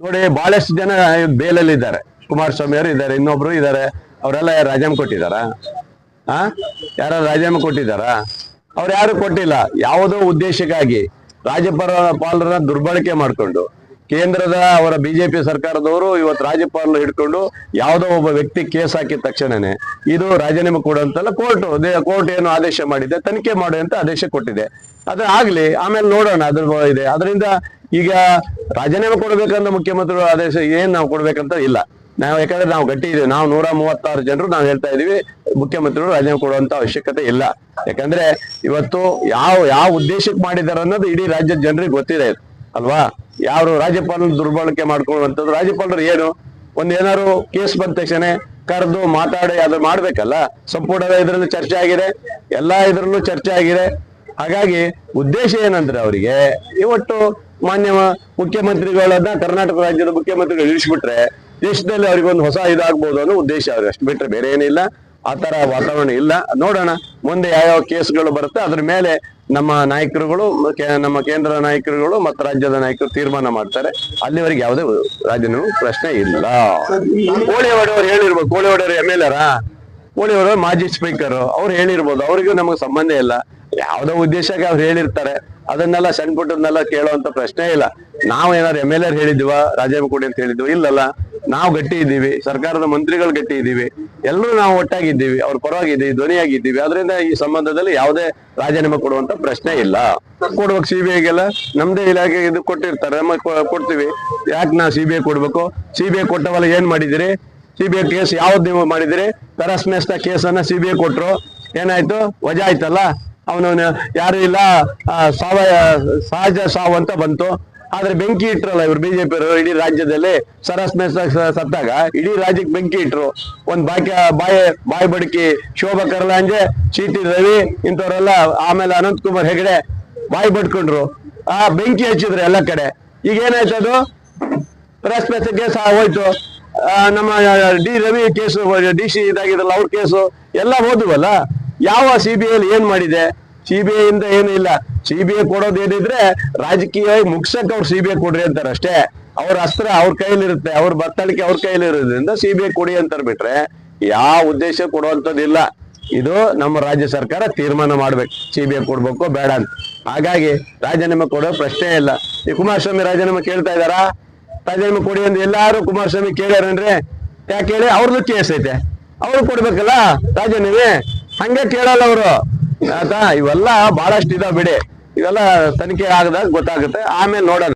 ನೋಡಿ, ಬಹಳಷ್ಟು ಜನ ಬೇಲಲ್ಲಿ ಇದ್ದಾರೆ ಕುಮಾರಸ್ವಾಮಿ ಅವರು ಇದ್ದಾರೆ, ಇನ್ನೊಬ್ರು ಇದ್ದಾರೆ. ಅವರೆಲ್ಲ ರಾಜೀನಾಮೆ ಕೊಟ್ಟಿದಾರ ಆ? ಯಾರ ರಾಜೀನಾಮೆ ಕೊಟ್ಟಿದಾರ ಅವ್ರು ಯಾರು ಕೊಟ್ಟಿಲ್ಲ. ಯಾವುದೋ ಉದ್ದೇಶಕ್ಕಾಗಿ ರಾಜ್ಯಪಾಲ ಪಾಲರನ್ನ ದುರ್ಬಳಕೆ ಮಾಡ್ಕೊಂಡು, ಕೇಂದ್ರದ ಅವರ ಬಿಜೆಪಿ ಸರ್ಕಾರದವರು ಇವತ್ತು ರಾಜ್ಯಪಾಲರು ಹಿಡ್ಕೊಂಡು ಯಾವುದೋ ಒಬ್ಬ ವ್ಯಕ್ತಿ ಕೇಸ್ ಹಾಕಿದ ತಕ್ಷಣನೇ ಇದು ರಾಜೀನಾಮೆ ಕೊಡುವಂತಲ್ಲ ಕೋರ್ಟ್ ಕೋರ್ಟ್ ಏನು ಆದೇಶ ಮಾಡಿದೆ, ತನಿಖೆ ಮಾಡಿ ಅಂತ ಆದೇಶ ಕೊಟ್ಟಿದೆ. ಅದು ಆಗ್ಲಿ, ಆಮೇಲೆ ನೋಡೋಣ, ಅದ್ರ ಇದೆ. ಅದರಿಂದ ಈಗ ರಾಜೀನಾಮೆ ಕೊಡ್ಬೇಕಂತ ಮುಖ್ಯಮಂತ್ರಿಗಳು ಆದೇಶ ಏನ್ ನಾವು ಕೊಡ್ಬೇಕಂತ ಇಲ್ಲ. ನಾವು ಯಾಕಂದ್ರೆ ನಾವು ಗಟ್ಟಿ ಇದೀವಿ. ನಾವು ನೂರ ಮೂವತ್ತಾರು ಜನರು ನಾವು ಹೇಳ್ತಾ ಇದೀವಿ. ಮುಖ್ಯಮಂತ್ರಿಗಳು ರಾಜೀನಾಮೆ ಕೊಡುವಂತ ಅವಶ್ಯಕತೆ ಇಲ್ಲ. ಯಾಕಂದ್ರೆ ಇವತ್ತು ಯಾವ ಯಾವ ಉದ್ದೇಶಕ್ಕೆ ಮಾಡಿದ್ದಾರೆ ಅನ್ನೋದು ಇಡೀ ರಾಜ್ಯದ ಜನರಿಗೆ ಗೊತ್ತಿದೆ ಅಲ್ವಾ? ಯಾರು ರಾಜ್ಯಪಾಲನ ದುರ್ಬಳಕೆ ಮಾಡ್ಕೊಳ್ಳುವಂಥದ್ದು, ರಾಜ್ಯಪಾಲರು ಏನು? ಒಂದ್ ಏನಾದ್ರು ಕೇಸ್ ಬಂದ ತಕ್ಷಣ ಕರೆದು ಮಾತಾಡಿ, ಅದು ಮಾಡ್ಬೇಕಲ್ಲ. ಸಂಪುಟದ ಇದರಲ್ಲಿ ಚರ್ಚೆ ಆಗಿದೆ. ಎಲ್ಲಾ ಇದರಲ್ಲೂ ಚರ್ಚೆ ಆಗಿದೆ. ಹಾಗಾಗಿ ಉದ್ದೇಶ ಏನಂದ್ರೆ ಅವರಿಗೆ ಇವತ್ತು ಮಾನ್ಯ ಮುಖ್ಯಮಂತ್ರಿಗಳನ್ನ ಕರ್ನಾಟಕ ರಾಜ್ಯದ ಮುಖ್ಯಮಂತ್ರಿಗಳು ಇಳಿಸ್ಬಿಟ್ರೆ ದೇಶದಲ್ಲಿ ಅವ್ರಿಗೊಂದು ಹೊಸ ಇದಾಗ್ಬೋದು ಅನ್ನೋ ಉದ್ದೇಶ ಅವ್ರಿಗೆ ಅಷ್ಟು ಬಿಟ್ರೆ ಬೇರೆ ಏನಿಲ್ಲ. ಆ ತರ ವಾತಾವರಣ ಇಲ್ಲ. ನೋಡೋಣ, ಮುಂದೆ ಯಾವ್ಯಾವ ಕೇಸ್ಗಳು ಬರುತ್ತೆ, ಅದ್ರ ಮೇಲೆ ನಮ್ಮ ನಾಯಕರುಗಳು ನಮ್ಮ ಕೇಂದ್ರ ನಾಯಕರುಗಳು ಮತ್ತು ರಾಜ್ಯದ ನಾಯಕರು ತೀರ್ಮಾನ ಮಾಡ್ತಾರೆ. ಅಲ್ಲಿವರೆಗೆ ಯಾವುದೇ ರಾಜ್ಯನೂ ಪ್ರಶ್ನೆ ಇಲ್ಲ. ಕೋಳಿ ಅವ್ರು ಹೇಳಿರ್ಬೋದು ಕೋಳಿವಾಡ ಎಂ ಎಲ್ ಆರಾ ಕೋಳಿವಾಡ ಮಾಜಿ ಸ್ಪೀಕರ್, ಅವ್ರು ಹೇಳಿರ್ಬೋದು, ಅವ್ರಿಗೂ ನಮಗೆ ಸಂಬಂಧ ಇಲ್ಲ. ಯಾವ್ದೋ ಉದ್ದೇಶಕ್ಕೆ ಅವ್ರು ಹೇಳಿರ್ತಾರೆ. ಅದನ್ನೆಲ್ಲ ಸಣ್ಣ ಪುಟ್ಟದನ್ನೆಲ್ಲ ಕೇಳುವಂತ ಪ್ರಶ್ನೆ ಇಲ್ಲ. ನಾವು ಏನಾದ್ರು ಎಂ ಎಲ್ ಆರ್ ಹೇಳಿದ್ವ? ಕೊಡಿ ಅಂತ ಹೇಳಿದ್ವಿ? ಇಲ್ಲಲ್ಲ. ನಾವು ಗಟ್ಟಿ ಇದ್ದೀವಿ. ಸರ್ಕಾರದ ಮಂತ್ರಿಗಳು ಗಟ್ಟಿ ಇದ್ದೀವಿ. ಎಲ್ಲರೂ ನಾವು ಒಟ್ಟಾಗಿದ್ದೀವಿ. ಅವ್ರ ಪರವಾಗಿದ್ದೀವಿ, ಧ್ವನಿಯಾಗಿದ್ದೀವಿ. ಅದರಿಂದ ಈ ಸಂಬಂಧದಲ್ಲಿ ಯಾವುದೇ ರಾಜೀನಾಮೆ ಕೊಡುವಂತ ಪ್ರಶ್ನೆ ಇಲ್ಲ. ಕೊಡ್ಬೇಕು ಸಿಬಿಐಗೆಲ್ಲ ನಮ್ದೇ ಇಲಾಖೆ ಇದು ಕೊಟ್ಟಿರ್ತಾರೆ. ನಮ್ಮ ಕೊಡ್ತೀವಿ. ಯಾಕೆ ನಾವು ಸಿಬಿಐ ಕೊಡ್ಬೇಕು? ಸಿಬಿಐ ಕೊಟ್ಟವಲ್ಲ ಏನ್ ಮಾಡಿದಿರಿ? ಸಿಬಿಐ ಕೇಸ್ ಯಾವ್ದು ನೀವು ಮಾಡಿದಿರಿ? ಸಿ ಕೇಸನ್ನ ಸಿಬಿಐ ಕೊಟ್ರು. ಏನಾಯ್ತು? ವಜಾ ಆಯ್ತಲ್ಲ? ಅವನವನು ಯಾರು ಇಲ್ಲ ಸಾವಯ ಸಹಜ ಸಾವು ಅಂತ ಬಂತು. ಆದ್ರೆ ಬೆಂಕಿ ಇಟ್ರಲ್ಲ ಇವ್ರು ಬಿಜೆಪಿ ಇಡೀ ರಾಜ್ಯದಲ್ಲಿ ಸರಸ್ ಮೇಸ್ತ ಸತ್ತಾಗ. ಇಡೀ ರಾಜ್ಯಕ್ಕೆ ಬೆಂಕಿ ಇಟ್ರು. ಒಂದ್ ಬಾಕಿ, ಬಾಯಿ ಬಾಯಿ ಬಡಕಿ ಶೋಭಾ ಕರ್ಲಾಂಜೆ ಚೀಟಿ ರವಿ ಇಂಥವ್ರೆಲ್ಲ ಆಮೇಲೆ ಅನಂತ್ ಕುಮಾರ್ ಹೆಗಡೆ ಬಾಯಿ ಬಡ್ಕೊಂಡ್ರು. ಆ ಬೆಂಕಿ ಹಚ್ಚಿದ್ರು ಎಲ್ಲ ಕಡೆ. ಈಗ ಏನಾಯ್ತು ಅದು? ರಸ್ಪೆಸ್ ಕೇಸ್ ಹೋಯ್ತು. ನಮ್ಮ D Ravi case, D C ಇದಾಗಿದ್ರಲ್ಲ ಅವ್ರ ಕೇಸು ಎಲ್ಲ ಹೋದ್ವಲ್ಲ? ಯಾವ ಸಿ ಬಿ ಐಲಿ ಏನ್ ಮಾಡಿದೆ? ಸಿ ಬಿ ಐ ಇಂದ ಏನು ಇಲ್ಲ. ಸಿ ಬಿ ಐ ಕೊಡೋದು ಏನಿದ್ರೆ ರಾಜಕೀಯ ಮುಗ್ಸಕ್ ಅವ್ರು ಸಿ ಬಿ ಐ ಕೊಡ್ರಿ ಅಂತಾರೆ ಅಷ್ಟೇ. ಅವ್ರ ಅಸ್ತ್ರ ಅವ್ರ ಕೈಲಿರುತ್ತೆ. ಅವ್ರ ಬತ್ತಳಿಕೆ ಅವ್ರ ಕೈಲಿರೋದ್ರಿಂದ ಸಿ ಬಿ ಐ ಕೊಡಿ ಅಂತಾರೆ ಬಿಟ್ರೆ ಯಾವ ಉದ್ದೇಶ ಕೊಡುವಂತದಿಲ್ಲ ಇದು ನಮ್ಮ ರಾಜ್ಯ ಸರ್ಕಾರ ತೀರ್ಮಾನ ಮಾಡ್ಬೇಕು. ಸಿ ಬಿ ಐ ಕೊಡ್ಬೇಕು ಬೇಡ ಅಂತ. ಹಾಗಾಗಿ ರಾಜೀನಾಮೆ ಕೊಡೋ ಪ್ರಶ್ನೆ ಇಲ್ಲ. ಈ ಕುಮಾರಸ್ವಾಮಿ ರಾಜೀನಾಮೆ ಕೇಳ್ತಾ ಇದಾರಾ ರಾಜೀನಾಮೆ ಕೊಡಿ ಅಂತ ಎಲ್ಲಾರು ಕುಮಾರಸ್ವಾಮಿ ಕೇಳ್ಯಾರನ್ರಿ? ಯಾಕೆ ಹೇಳಿ ಅವ್ರದ್ದು ಕೇಸ್ ಐತೆ. ಅವ್ರು ಕೊಡ್ಬೇಕಲ್ಲ ರಾಜೀನಾಮೆ? ಹಂಗೆ ಕೇಳಲ್ಲ ಅವರು. ಇವೆಲ್ಲ ಬಹಳಷ್ಟು ಇದಾವ ಬಿಡಿ. ಇವೆಲ್ಲ ತನಿಖೆ ಆಗದಾಗ ಗೊತ್ತಾಗುತ್ತೆ. ಆಮೇಲೆ ನೋಡೋಣ.